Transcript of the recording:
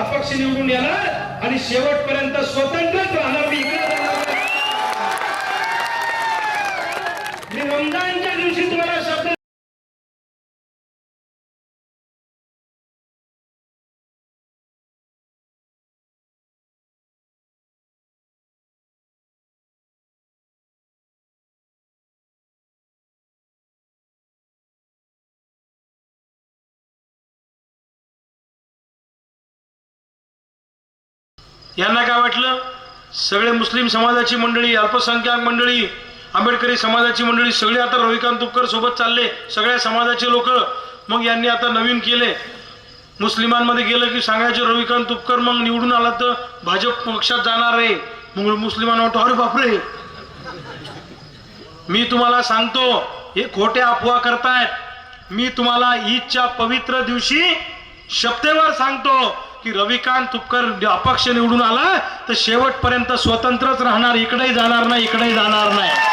अपक्ष निवडून येणार आणि शेवटपर्यंत स्वतंत्रच राहणार मी. इकडे मी रमजानच्या दिवशी तुम्हाला शब्द यांना काय वाटलं? सगळे मुस्लिम समाजाची मंडळी अल्पसंख्याक मंडळी आंबेडकरी समाजाची मंडळी सगळे आता रविकांत तुपकर सोबत चालले सगळ्या समाजाचे लोक. मग यांनी आता नवीन केले. मुस्लिमांमध्ये गेलं की सांगायचे रविकांत तुपकर मग निवडून आला तर भाजप पक्षात जाणार आहे. मग मुस्लिमांना वाटतं अरे बापरे. मी तुम्हाला सांगतो हे खोट्या अफवा करतायत. मी तुम्हाला ईदच्या पवित्र दिवशी शब्देवर सांगतो की रविकांत तुपकर अपक्ष निवडून आला तर शेवटपर्यंत स्वतंत्रच राहणार इकडेही जाणार नाही इकडेही जाणार नाही.